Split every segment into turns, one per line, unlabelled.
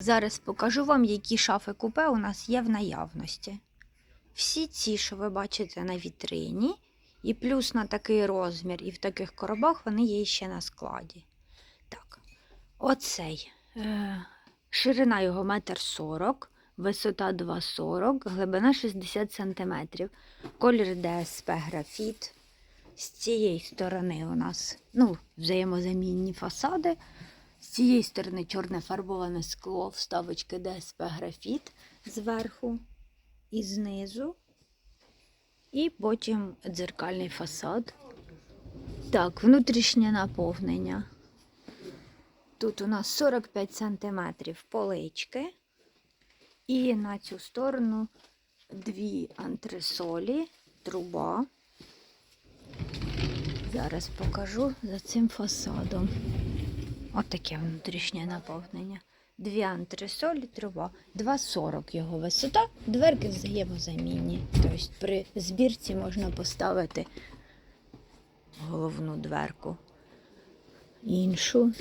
Зараз покажу вам, які шафи купе у нас є в наявності. Всі ці, що ви бачите на вітрині, і плюс на такий розмір, і в таких коробах вони є ще на складі. Так, оцей. Е, ширина його 1,40 м, висота 2,40 глибина 60 см. Колір ДСП графіт. З цієї сторони у нас ну, взаємозамінні фасади. З цієї сторони чорне фарбоване скло, вставочки ДСП графіт зверху і знизу. І потім дзеркальний фасад. Так, внутрішнє наповнення. Тут у нас 45 см полички. І на цю сторону дві антресолі, труба. Зараз покажу за цим фасадом. Отаке внутрішнє наповнення. Дві антресолі, труба, 2,40 його висота, дверки взаємозамінні. Тобто при збірці можна поставити головну дверку. Іншу.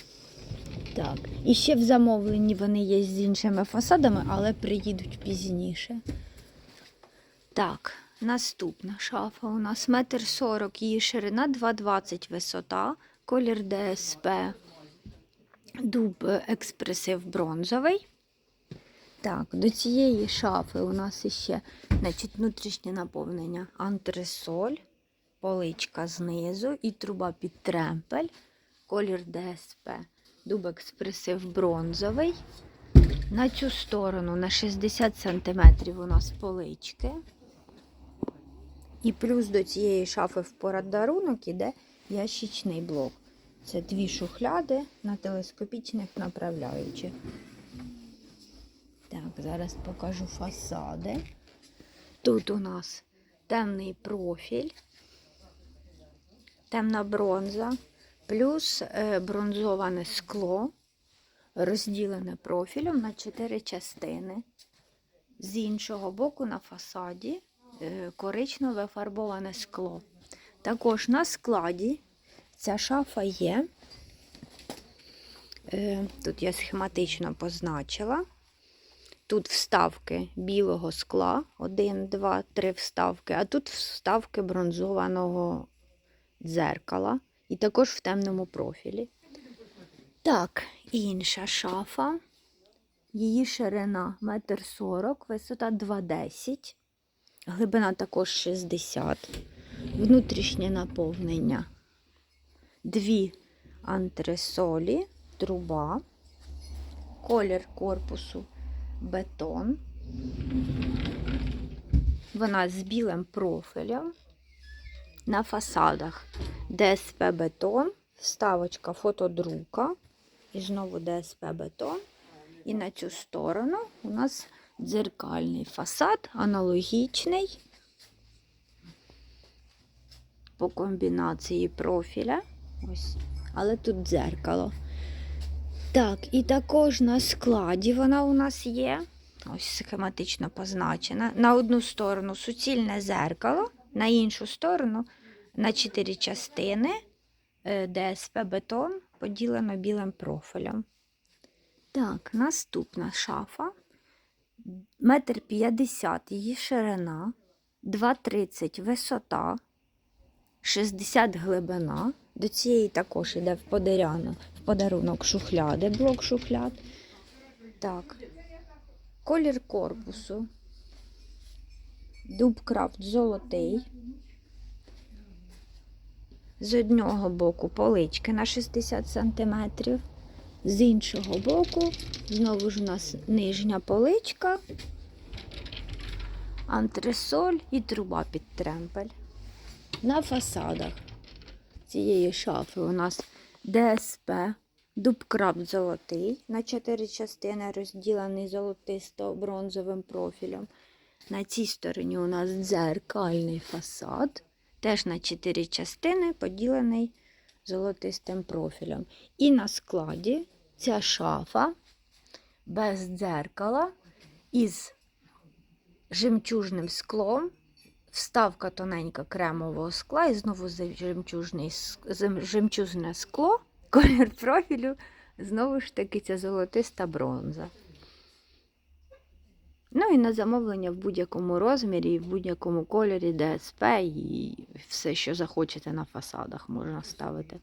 Так. І ще в замовленні вони є з іншими фасадами, але приїдуть пізніше. Так, наступна шафа у нас метр сорок, її ширина 2,20 висота, колір ДСП, дуб експресив бронзовий. Так, до цієї шафи у нас іще значить, внутрішнє наповнення антресоль, поличка знизу і труба під тремпель, колір ДСП, дуб експресив бронзовий. На цю сторону на 60 см у нас полички. І плюс до цієї шафи в подарунок іде ящичний блок. Це дві шухляди на телескопічних направляючих. Так, зараз покажу фасади. Тут у нас темний профіль, темна бронза, плюс е, бронзоване скло, розділене профілем на чотири частини. З іншого боку на фасаді е, коричневе фарбоване скло. Також на складі ця шафа є. Е, Тут я схематично позначила. Тут вставки білого скла, один, два, три вставки, а тут вставки бронзованого дзеркала. І також в темному профілі. Так, інша шафа. Її ширина 1,40 м, висота 2,10 глибина також 60 внутрішнє наповнення. Дві антресолі, труба, колір корпусу бетон. Вона з білим профілем. На фасадах ДСП бетон, вставочка фотодрука і знову ДСП бетон. І на цю сторону у нас дзеркальний фасад, аналогічний по комбінації профіля. Ось. Але тут дзеркало. Так, і також на складі вона у нас є. Ось схематично позначена. На одну сторону суцільне зеркало, на іншу сторону на чотири частини е, ДСП бетон поділено білим профілем. Так, наступна шафа. Метр п'ятдесят її ширина, 2,30 висота, 60 глибина. До цієї також йде в подаряно, в подарунок шухляди, блок шухляд. Так. Колір корпусу. Дубкрафт золотий. З одного боку полички на 60 см, з іншого боку, знову ж у нас нижня поличка, антресоль і труба під тремпель. На фасадах цієї шафи у нас ДСП, дубкраб золотий, на чотири частини розділений золотисто-бронзовим профілем. На цій стороні у нас дзеркальний фасад, теж на чотири частини, поділений золотистим профілем. І на складі ця шафа без дзеркала із жемчужним склом вставка тоненька кремового скла і знову жемчужне скло, колір профілю, знову ж таки ця золотиста бронза. Ну і на замовлення в будь-якому розмірі, в будь-якому кольорі ДСП і все, що захочете на фасадах, можна ставити.